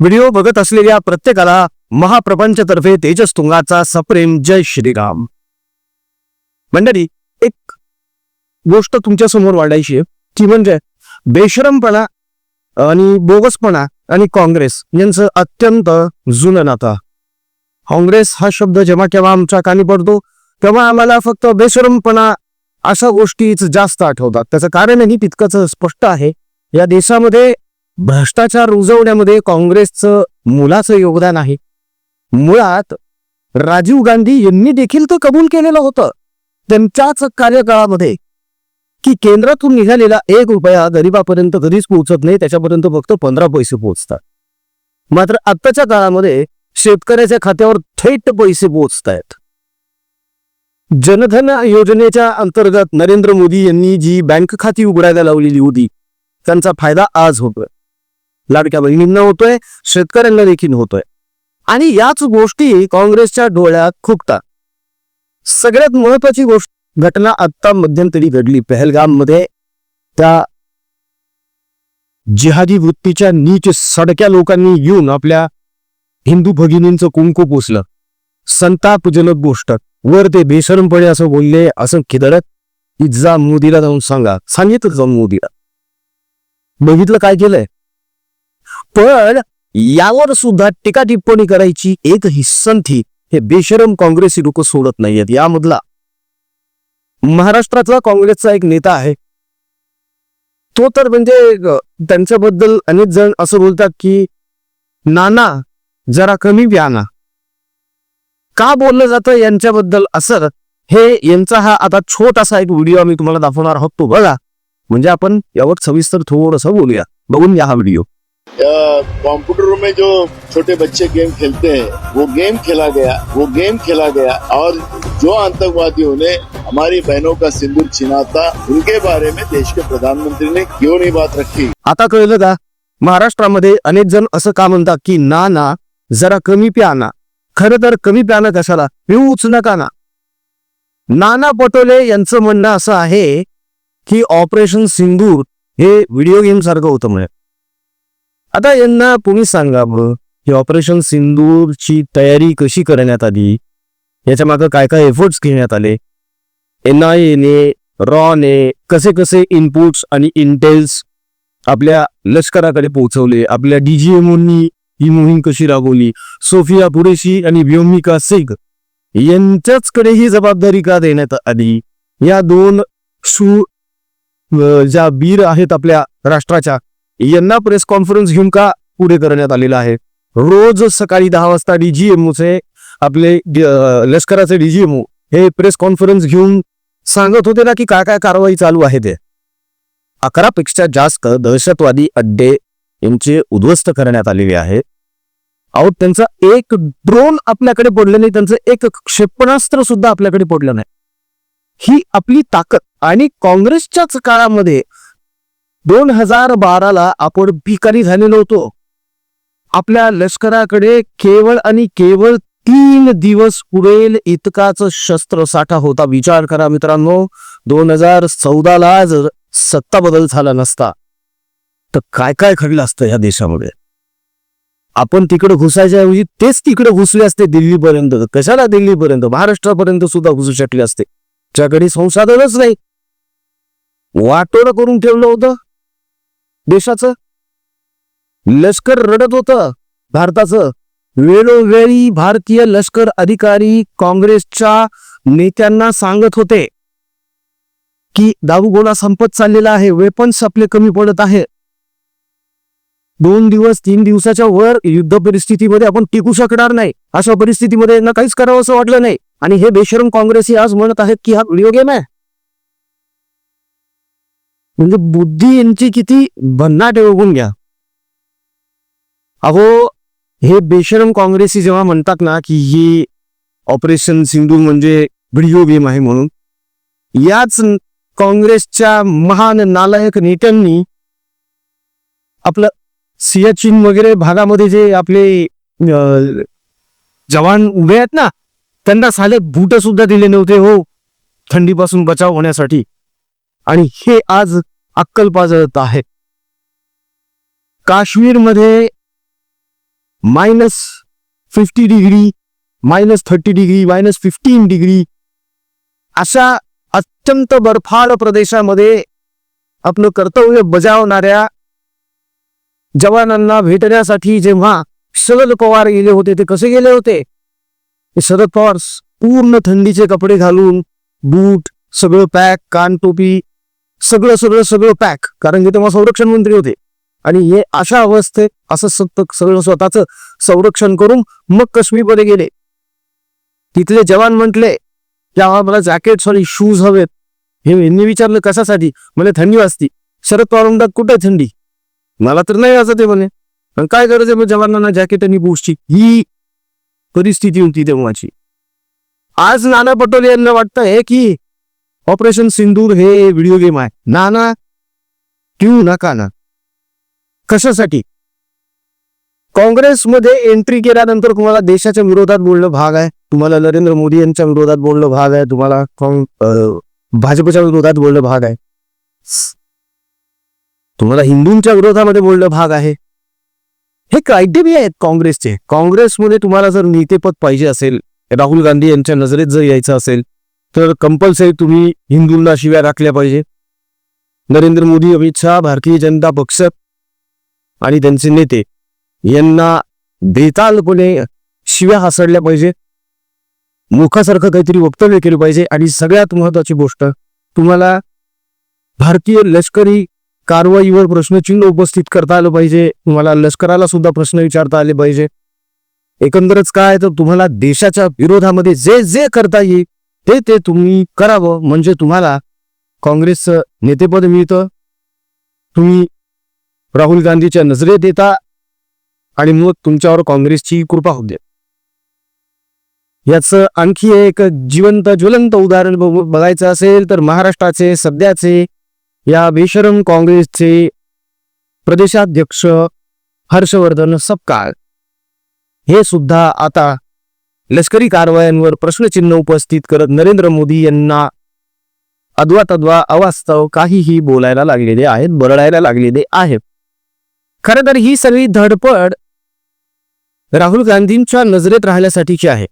Video बघत असलेल्या प्रत्येकाला महाप्रपंचतर्फे तेजस तुंगाचा सप्रेम जय श्रीराम. मंडळी एक गोष्ट तुमच्यासमोर वाढायची आहे. ती म्हणजे बेशरमपणा आणि बोगसपणा आणि काँग्रेस यांचं अत्यंत जुनं नातं. काँग्रेस हा शब्द जेव्हा केव्हा आमच्या कानी पडतो तेव्हा आम्हाला फक्त बेशरमपणा अशा गोष्टीच जास्त आठवतात. त्याचं कारणही तितकंच स्पष्ट आहे. या देशामध्ये भ्रष्टाचार रुजवण्यामध्ये काँग्रेसचं मुलाचं योगदान आहे. मुळात राजीव गांधी यांनी देखील तर कबूल केलेलं होतं. त्यांच्याच कार्यकाळामध्ये की केंद्रातून निघालेला एक रुपया गरीबापर्यंत कधीच पोहोचत नाही त्याच्यापर्यंत फक्त पंधरा पैसे पोहोचतात. मात्र आत्ताच्या काळामध्ये शेतकऱ्याच्या खात्यावर थेट पैसे पोहोचत आहेत जनधन योजनेच्या अंतर्गत नरेंद्र मोदी यांनी जी बँक खाती उघडायला लावलेली होती त्यांचा फायदा आज होतोय. लाडक्या बहिणींना होतोय शेतकऱ्यांना देखील होतोय. आणि याच गोष्टी काँग्रेसच्या डोळ्यात खुपतात. सगळ्यात महत्वाची गोष्ट घटना आत्ता मध्यंतरी घडली. पहलगाममध्ये त्या जिहादी वृत्तीच्या नीच सडक्या लोकांनी येऊन आपल्या हिंदू भगिनींचं कुंकू पोचलं संतापजनक गोष्ट. वर ते बेशरमपणे असं बोलले असं खिदडत इज्जा मोदीला जाऊन सांगा. सांगितलं जाऊन मोदीला. बघितलं काय केलंय? पण यावर सुद्धा टीका टिप्पणी करायची एक हिस्संथी हे बेशरम काँग्रेसी लोक सोडत नाहीयेत. यामधला महाराष्ट्रातला काँग्रेसचा एक नेता आहे. तो तर म्हणजे त्यांच्याबद्दल अनेक जण असं बोलतात की नाना जरा कमी व्याना का बोललं जातं यांच्याबद्दल असं? हे यांचा हा आता छोटासा एक व्हिडिओ आम्ही तुम्हाला दाखवणार आहोत. तो बघा. म्हणजे आपण यावर सविस्तर थोडस बोलूया. बघून या हा व्हिडिओ. कंप्यूटर में जो छोटे बच्चे गेम खेलते हैं वो गेम खेला गया वो गेम खेला गया और जो आतंकवादियों ने हमारी बहनों का सिंदूर छिना था उनके बारे में देश के प्रधानमंत्री ने क्यों नहीं बात रखी? आता कळलं का? महाराष्ट्रामध्ये अनेक जण असं का म्हणतात की ना ना जरा कमी प्याना खरं तर कमी प्याना कशाला? पिऊच नका ना. नाना पटोले यांचं म्हणणं असं आहे की ऑपरेशन सिंदूर हे व्हिडिओ गेम सारखं होतं म्हणजे आता यांना तुम्ही सांगा बरं ही ऑपरेशन सिंदूरची तयारी कशी करण्यात आली? याच्या मागे काय काय एफर्ट्स घेण्यात आले? एन आय एने रॉने कसे कसे इनपुट्स आणि इंटेल्स आपल्या लष्कराकडे पोहोचवले? आपल्या डीजीएमओनी ही मोहीम कशी राबवली? सोफिया पुरेशी आणि व्योमिका सिग यांच्याचकडे ही जबाबदारी का देण्यात आली? या दोन सु ज्या वीर आहेत आपल्या राष्ट्राच्या यांना प्रेस कॉन्फरन्स घेऊन का पुढे करण्यात आलेला आहे? रोज सकाळी दहा वाजता डीजीएमओचे आपले लष्कराचे डीजीएमओ हे प्रेस कॉन्फरन्स घेऊन सांगत होते ना की काय काय कारवाई चालू आहे ते. अकरापेक्षा जास्त दहशतवादी अड्डे यांचे उद्ध्वस्त करण्यात आलेले आहे. अहो त्यांचा एक ड्रोन आपल्याकडे पडलं नाही त्यांचं एक क्षेपणास्त्र सुद्धा आपल्याकडे पडलं नाही. ही आपली ताकद आणि काँग्रेसच्याच काळामध्ये दोन हजार बाराला आपण भिकारी झालेलो होतो आपल्या लष्कराकडे केवळ आणि केवळ तीन दिवस पुरेल इतकाच शस्त्र साठा होता. विचार करा मित्रांनो दोन हजार चौदाला जर सत्ता बदल झाला नसता. तर काय काय घडलं असतं या देशामध्ये? आपण तिकडे घुसायच्या ऐवजी तेच तिकडे घुसले असते दिल्लीपर्यंत. कशाला दिल्लीपर्यंत? महाराष्ट्रापर्यंत सुद्धा घुसू शकले असते. ज्याकडे संसाधनच नाही. वाटोळं करून ठेवलं होतं. देशाचं. लष्कर रडत होतं भारताचं. वेळोवेळी भारतीय लष्कर अधिकारी काँग्रेसच्या नेत्यांना सांगत होते की दारूगोळा संपत चाललेला आहे वेपन्स आपले कमी पडत आहे. दोन दिवस तीन दिवसाच्या वर युद्ध परिस्थितीमध्ये आपण टिकू शकणार नाही. अशा परिस्थितीमध्ये यांना काहीच करावं असं वाटलं नाही. आणि हे बेशरम काँग्रेसी आज म्हणत आहेत की हा व्हिडिओ गेम आहे. म्हणजे बुद्धी यांची किती भन्नाट आहे बघून घ्या. अहो हे बेशरम काँग्रेसी जेव्हा म्हणतात ना की ही ऑपरेशन सिंधू म्हणजे व्हिडिओ गेम आहे म्हणून याच काँग्रेसच्या महान नालायक नेत्यांनी आपलं सियाचीन वगैरे भागामध्ये जे आपले जवान उभे आहेत ना त्यांना साले बूट सुद्धा दिले नव्हते हो थंडीपासून बचाव होण्यासाठी. आणि हे आज अक्कल पाजळत आहे. काश्मीरमध्ये minus fifty degree minus thirty degree minus fifteen degree अशा अत्यंत बर्फाळ प्रदेशामध्ये आपलं कर्तव्य बजावणाऱ्या जवानांना भेटण्यासाठी जेव्हा शरद पवार गेले होते ते कसे गेले होते? शरद पवार पूर्ण थंडीचे कपडे घालून बूट सगळं पॅक कान टोपी सगळं सगळं सगळं पॅक कारण की तेव्हा संरक्षण मंत्री होते. आणि हे अशा अवस्थेत असं सत सगळं स्वतःच संरक्षण करून मग काश्मीरमध्ये गेले. तिथले जवान म्हटले की आम्हाला मला जॅकेट आणि शूज हवेत. हे यांनी विचारलं कशासाठी? म्हणजे थंडी वाजती. शरद पवार म्हणतात कुठे थंडी? मला तर नाही वाजत ते म्हणे. पण काय गरज आहे मग जवानांना जॅकेट आणि बूटची ही परिस्थिती होती तेव्हाची. आज नाना पटोले यांना वाटतंय की ऑपरेशन सिंदूर हे व्हिडिओ गेम आहे. नाना ठेवू नका ना. कशासाठी? काँग्रेसमध्ये एंट्री केल्यानंतर तुम्हाला देशाच्या विरोधात बोलणं भाग आहे. तुम्हाला नरेंद्र मोदी यांच्या विरोधात बोलणं भाग आहे. तुम्हाला भाजपच्या विरोधात बोलणं भाग आहे. तुम्हाला हिंदूंच्या विरोधामध्ये बोलणं भाग आहे. हे क्रायटेरिया आहेत काँग्रेसचे. काँग्रेसमध्ये तुम्हाला जर नेतेपद पाहिजे असेल राहुल गांधी यांच्या नजरेत जर यायचं असेल तर कंपल्सरी तुम्ही हिंदूंना शिव्या राखल्या पाहिजे नरेंद्र मोदी अमित शहा भारतीय जनता पक्ष आणि त्यांचे नेते यांना बेतालपणे शिव्या हासडल्या पाहिजे मुखासारखं काहीतरी वक्तव्य केलं पाहिजे. आणि सगळ्यात महत्वाची गोष्ट तुम्हाला भारतीय लष्करी कारवाईवर प्रश्नचिन्ह उपस्थित करता आलं पाहिजे. तुम्हाला लष्कराला सुद्धा प्रश्न विचारता आले पाहिजे. एकंदरच काय तर तुम्हाला देशाच्या विरोधामध्ये जे जे करता येईल ते ते तुम्ही करावं म्हणजे तुम्हाला काँग्रेसचं नेतेपद मिळतं. तुम्ही राहुल गांधीच्या नजरेत येता आणि मग तुमच्यावर काँग्रेसची कृपा होते याचं आणखी एक जिवंत ज्वलंत उदाहरण बघायचं असेल तर महाराष्ट्राचे सध्याचे या बेशरम काँग्रेसचे प्रदेशाध्यक्ष हर्षवर्धन सपकाळ. हे सुद्धा आता लष्करी कारवायांवर प्रश्नचिन्ह उपस्थित करत नरेंद्र मोदी यांना अद्वा तद्वा अवास्तव काहीही बोलायला लागलेले आहेत बरडायला लागलेले आहेत. खरं तर ही सगळी धडपड राहुल गांधींच्या नजरेत राहण्यासाठीची आहे.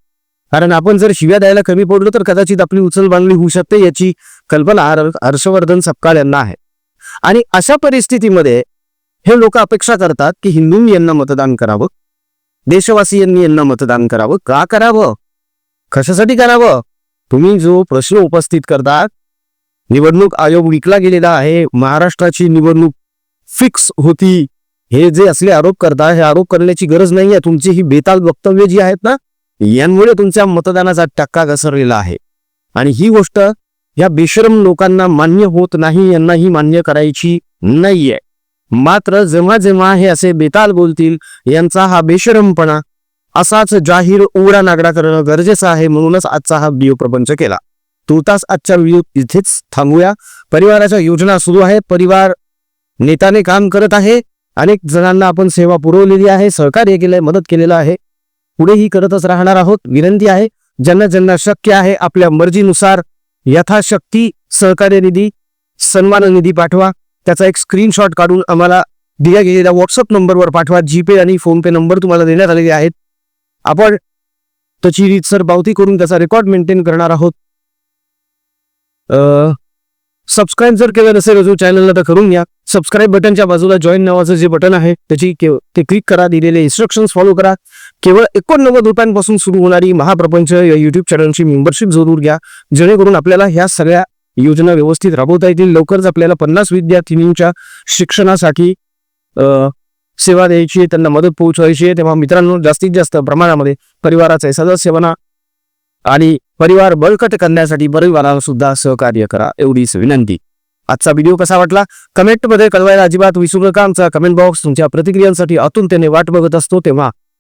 कारण आपण जर शिव्या द्यायला कमी पडलो तर कदाचित आपली उचलबांधणी होऊ शकते याची कल्पना हर्षवर्धन सपकाळ यांना आहे. आणि अशा परिस्थितीमध्ये हे लोक अपेक्षा करतात की हिंदूंनी यांना मतदान करावं. देशवासियांनी यांना मतदान करावं. का करावं? कशासाठी करावं? तुम्ही जो प्रश्न उपस्थित करतात निवडणूक आयोग विकला गेलेला आहे महाराष्ट्राची निवडणूक फिक्स होती हे जे असले आरोप करता हे आरोप करण्याची गरज नाहीये तुमची ही बेताल वक्तव्य जी आहेत ना यांमुळे तुमच्या मतदानाचा टक्का घसरलेला आहे. आणि ही गोष्ट या बेशरम लोकांना मान्य होत नाही यांना ही मान्य करायची नाहीये. मात्र जेव्हा जेव्हा हे असे बेताल बोलतील यांचा हा बेशरमपणा असाच जाहीर उघडा नागडा करणं गरजेचं आहे म्हणूनच आजचा हा व्हिडिओ प्रपंच केला. तुर्तास आजच्या व्हिडिओ इथेच थांबूया. परिवाराच्या योजना सुरू आहेत. परिवार नेताने काम करत आहे. अनेक जणांना आपण सेवा पुरवलेली आहे. सहकार्य केलंय मदत केलेलं आहे. पुढेही करतच राहणार आहोत. विनंती आहे ज्यांना ज्यांना शक्य आहे आपल्या मर्जीनुसार यथाशक्ती सहकार्य निधी सन्मान निधी पाठवा. त्याचा एक स्क्रीनशॉट काढून आम्हाला दिल्या गेलेल्या व्हॉट्सअप नंबरवर पाठवा. जीपे आणि फोनपे नंबर तुम्हाला देण्यात आलेले आहेत. आपण त्याची रीतसर पावती करून त्याचा रेकॉर्ड मेंटेन करणार आहोत. सबस्क्राईब जर केलं नसेल अजून चॅनलला तर करून घ्या. सबस्क्राईब बटनच्या बाजूला जॉईन नावाचं जे बटन आहे त्याची केव ते क्लिक करा दिलेले इन्स्ट्रक्शन्स फॉलो करा. केवळ एकोणनव्वद रुपयांपासून सुरू होणारी महाप्रपंच या युट्यूब चॅनलची मेंबरशिप जरूर घ्या. जेणेकरून आपल्याला ह्या सगळ्या योजना व्यवस्थित राबवता येतील. लवकरच आपल्याला पन्नास विद्यार्थिनींच्या शिक्षणासाठी सेवा द्यायची आहे त्यांना मदत पोहोचवायची आहे. तेव्हा मित्रांनो जास्तीत जास्त प्रमाणामध्ये परिवाराचे सदस्यवना आणि परिवार बळकट करण्यासाठी परिवाराला सुद्धा सहकार्य करा. एवढीच विनंती. आजचा व्हिडिओ कसा वाटला? कमेंटमध्ये कळवायला अजिबात विसरू नका. आमचा कमेंट बॉक्स तुमच्या प्रतिक्रियांसाठी आतुरतेने वाट बघत असतो. तेव्हा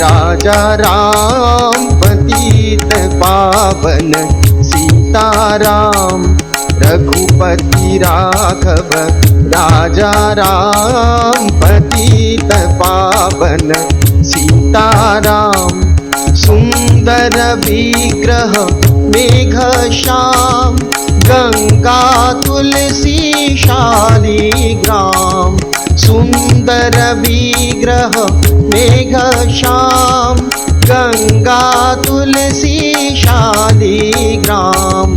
राजा राम पतित पावन सीताराम रघुपति राघव राजा राम पतित पावन सीताराम। सुन्दर विग्रह मेघ श्याम गङ्गा तुलसी शालिग्राम सुन्दर विग्रह मेघ श्याम गङ्गा तुलसी शालिग्राम।